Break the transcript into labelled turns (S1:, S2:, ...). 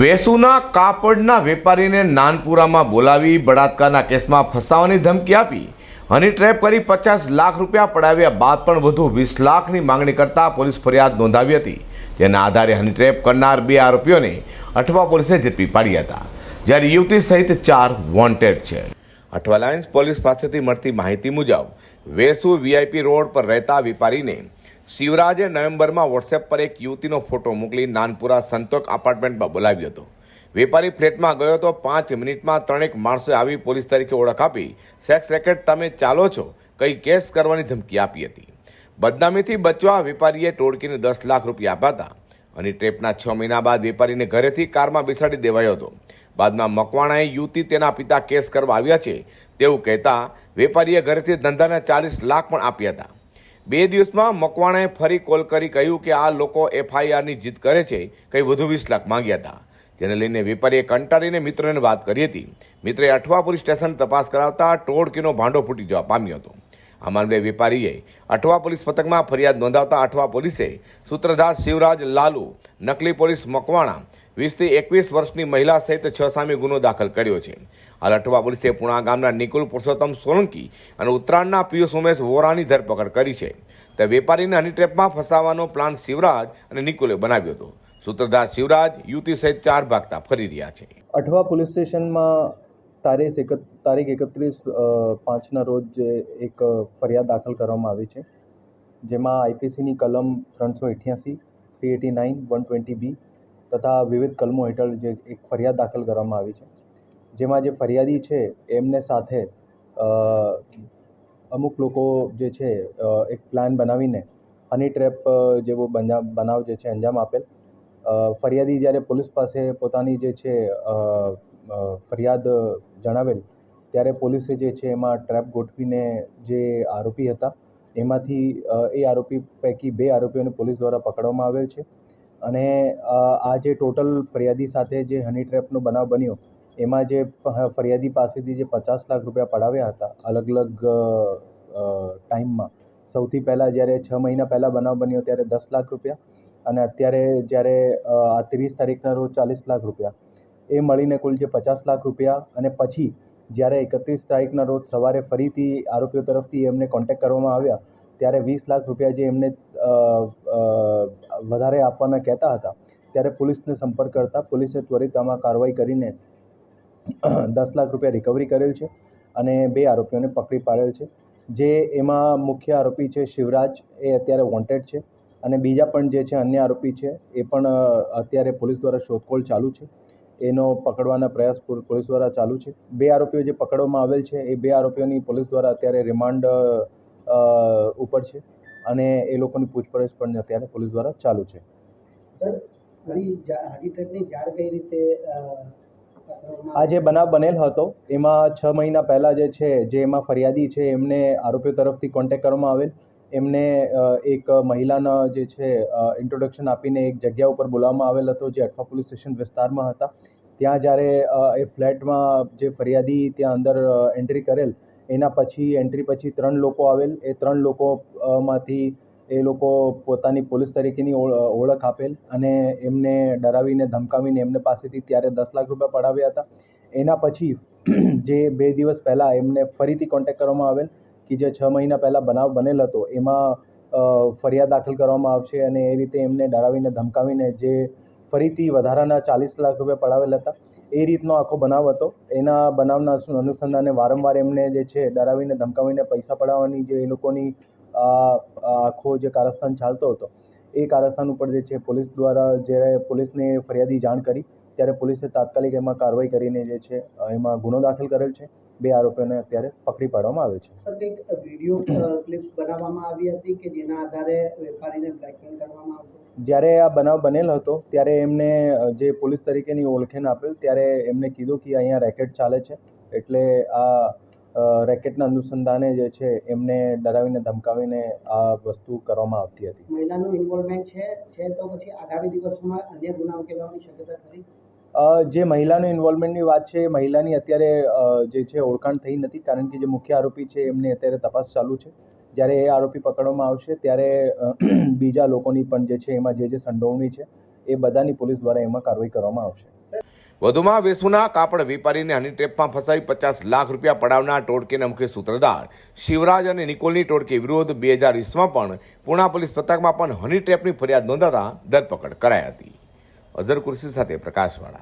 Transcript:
S1: વેસુના કાપડના વેપારીને નાનપુરામાં બોલાવી બળાત્કારના કેસમાં ફસાવાની ધમકી આપી. હની ટ્રેપ કરી પચાસ લાખ રૂપિયા પડાવ્યા બાદ પણ વધુ વીસ લાખની માંગણી કરતા પોલીસ ફરિયાદ નોંધાવી હતી. જેના આધારે હની ટ્રેપ કરનાર બે આરોપીઓને અઠવા પોલીસે ઝડપી પાડ્યા હતા. જ્યારે યુવતી સહિત ચાર વોન્ટેડ છે. અઠવા લાઇન્સ પોલીસ પાસેથી મળતી માહિતી મુજબ, વેસુ વીઆઈપી રોડ પર રહેતા વેપારીને શિવરાજે નવેમ્બરમાં વોટ્સએપ પર એક યુવતીનો ફોટો મોકલી નાનપુરા સંતોક અપાર્ટમેન્ટમાં બોલાવ્યો હતો. વેપારી ફ્લેટમાં ગયો તો પાંચ મિનિટમાં ત્રણેક માણસોએ આવી પોલીસ તરીકે ઓળખ આપી, સેક્સ રેકેટ તમે ચાલો છો? કંઈ કેસ કરવાની ધમકી આપી હતી. બદનામીથી બચવા વેપારીએ ટોળકીને દસ લાખ રૂપિયા આપ્યા હતા અને ટ્રેપના છ મહિના બાદ વેપારીને ઘરેથી કારમાં બેસાડી દેવાયો હતો. બાદમાં મકવાણાએ યુવતી તેના પિતા કેસ કરવા આવ્યા છે તેવું કહેતા વેપારીએ ઘરેથી ધંધાના ચાલીસ લાખ પણ આપ્યા હતા. બે દિવસમાં મકવાણાએ ફરી કોલ કરી કહ્યું કે આ લોકો એફઆઈઆરની જીત કરે છે, કંઈ વધુ વીસ લાખ માંગ્યા હતા. જેને લઈને વેપારીએ કંટાળીને મિત્રને વાત કરી હતી. મિત્રે અઠવા પોલીસ સ્ટેશન તપાસ કરાવતા ટોળકીનો ભાંડો ફૂટી જવા પામ્યો હતો. આ મામલે વેપારીએ અઠવા પોલીસ પથકમાં ફરિયાદ નોંધાવતા અઠવા પોલીસે સૂત્રધાર શિવરાજ લાલુ, નકલી પોલીસ મકવાણા, વીસથી એકવીસ વર્ષની મહિલા સહિત છ સામે ગુનો દાખલ કર્યો છે. હાલ અઠવા પોલીસે પુણા ગામના નિકુલ પુરુષોત્તમ સોલંકી અને ઉત્તરાયણના પિયુષ ઉમેશ વોરાની ધરપકડ કરી છે. તે વેપારીને હની ટ્રેપમાં ફસાવવાનો પ્લાન શિવરાજ અને નિકુલે બનાવ્યો હતો. સૂત્રધાર શિવરાજ યુવતી સહિત ચાર ભાગતા ફરી રહ્યા છે.
S2: અઠવા પોલીસ સ્ટેશનમાં તારીખ એક તારીખ એકત્રીસ પાંચના રોજ જે એક ફરિયાદ દાખલ કરવામાં આવી છે. જેમાં આઈપીસીની કલમ ત્રણસો અઠ્યાસી three eighty nine, one twenty B તથા વિવિધ કલમો હેઠળ જે એક ફરિયાદ દાખલ કરવામાં આવી છે. જેમાં જે ફરિયાદી છે, એમને સાથે અમુક લોકો જે છે એક પ્લાન બનાવીને હની ટ્રેપ જેવો બનાવ જે છે, અંજામ આપેલ. ફરિયાદી જ્યારે પોલીસ પાસે પોતાની જે છે ફરિયાદ જણાવેલ, ત્યારે પોલીસે જે છે, એમાં ટ્રેપ ગોઠવીને જે આરોપી હતા, એમાંથી એ આરોપી પૈકી બે આરોપીઓને પોલીસ દ્વારા પકડવામાં આવેલ છે. અને આ જે ટોટલ ફરિયાદી સાથે જે હની ટ્રેપનો બનાવ બન્યો એમાં જે ફરિયાદી પાસેથી જે પચાસ લાખ રૂપિયા પડાવ્યા હતા અલગ અલગ ટાઈમમાં. સૌથી પહેલાં જ્યારે છ મહિના પહેલાં બનાવ બન્યો ત્યારે દસ લાખ રૂપિયા અને અત્યારે જ્યારે આ ત્રીસ તારીખના રોજ ચાલીસ લાખ રૂપિયા. એ મળીને કુલ જે પચાસ લાખ રૂપિયા અને પછી જ્યારે એકત્રીસ તારીખના રોજ સવારે ફરીથી આરોપીઓ તરફથી એમને કોન્ટેક્ટ કરવામાં આવ્યા, ત્યારે વીસ લાખ રૂપિયા જે એમને વધારે આપવાના કહેતા હતા, ત્યારે પોલીસને સંપર્ક કરતા પોલીસે ત્વરિત આમાં કાર્યવાહી કરીને દસ લાખ રૂપિયા રિકવરી કરેલ છે અને બે આરોપીઓને પકડી પાડેલ છે. જે એમાં મુખ્ય આરોપી છે શિવરાજ, એ અત્યારે વોન્ટેડ છે અને બીજા પણ જે છે અન્ય આરોપી છે, એ પણ અત્યારે પોલીસ દ્વારા શોધખોળ ચાલુ છે. એનો પકડવાના પ્રયાસ પોલીસ દ્વારા ચાલુ છે. બે આરોપીઓ જે પકડવામાં આવેલ છે, એ બે આરોપીઓની પોલીસ દ્વારા અત્યારે રિમાન્ડ ઉપર છે અને એ લોકોની પૂછપરછ પણ અત્યારે પોલીસ દ્વારા ચાલુ છે.
S3: સર હરી જાણ કઈ રીતે
S2: આ જે બનાવ બનેલ હતો, એમાં છ મહિના પહેલાં જે છે, જે એમાં ફરિયાદી છે, એમને આરોપીઓ તરફથી કોન્ટેક્ટ કરવામાં આવેલ. એમને એક મહિલાના જે છે ઇન્ટ્રોડક્શન આપીને એક જગ્યા ઉપર બોલાવવામાં આવેલ હતો, જે અઠવા પોલીસ સ્ટેશન વિસ્તારમાં હતા. ત્યાં જ્યારે એ ફ્લેટમાં જે ફરિયાદી ત્યાં અંદર એન્ટ્રી કરેલ, એના પછી એન્ટ્રી પછી ત્રણ લોકો આવેલ. એ ત્રણ લોકો માંથી એ લોકો પોતાની પોલીસ તરીકેની ઓળ- ઓળખ આપેલ અને એમને ડરાવીને ધમકાવીને એમને પાસેથી ત્યારે દસ લાખ રૂપિયા પડાવ્યા હતા. એના પછી જે બે દિવસ પહેલાં એમને ફરીથી કોન્ટેક કરવામાં આવેલ કે જે છ મહિના પહેલાં બનાવ બનેલ હતો, એમાં ફરિયાદ દાખલ કરવામાં આવશે અને એ રીતે એમને ડરાવીને ધમકાવીને જે ફરીથી વધારાના ચાલીસ લાખ રૂપિયા પડાવેલ હતા, એ રીતનો આખો બનાવ હતો. એના બનાવના અનુ- અનુસંધાને વારંવાર એમને જે છે ડરાવીને ધમકાવીને પૈસા પડાવવાની જે એ લોકોની આખો જે કારસ્તાન ચાલતો હતો એ કારસ્તાન ઉપર જે છે પોલીસ દ્વારા જ્યારે પોલીસને ફરિયાદી જાણ કરી ત્યારે પોલીસે તાત્કાલિક એમાં કાર્યવાહી કરીને જે છે એમાં ગુનો દાખલ કરેલ છે. બે આરોપીઓને અત્યારે પકડી પાડવામાં આવે છે.
S3: સર કંઈક વીડિયો ક્લિપ બનાવવામાં આવી હતી કે જેના આધારે વેપારીને બ્લેકમેલ કરવામાં આવતો?
S2: જ્યારે આ બનાવ બનેલ હતો ત્યારે એમને જે પોલીસ તરીકેની ઓળખેન આપેલ ત્યારે એમને કીધું કે અહીંયા રેકેટ ચાલે છે. એટલે આ રેકેટના અનુસંધાને જે છે એમને ડરાવીને ધમકાવીને આ વસ્તુ કરવામાં આવતી હતી.
S3: મહિલાનું ઇન્વોલ્વમેન્ટ છે છે તો પછી આગામી દિવસોમાં અન્ય ગુના ઉકેલવાની શક્યતા ખરી?
S2: જે મહિલાનું ઇન્વોલ્વમેન્ટની વાત છે મહિલાની અત્યારે જે છે ઓળખાણ થઈ નથી કારણ કે જે મુખ્ય આરોપી છે એમને અત્યારે તપાસ ચાલુ છે. જ્યારે એ આરોપી પકડવામાં આવશે ત્યારે બીજા લોકોની પણ જે છે એમાં જે જે સંડોવણી છે એ બધાની પોલીસ દ્વારા એમાં કાર્યવાહી કરવામાં આવશે.
S1: વધુમાં વેસુના કાપડ વેપારીને હની ટ્રેપમાં ફસાવી પચાસ લાખ રૂપિયા પડાવનાર ટોળકીના મુખ્ય સૂત્રધાર. શિવરાજ અને નિકોલની ટોળકી વિરુદ્ધ બે હજાર વીસમાં પણ પૂના પોલીસ પથકમાં પણ હની ટ્રેપની ફરિયાદ નોંધાતા ધરપકડ કરાઈ હતી. અઝર કુર્સી સાથે પ્રકાશવાળા.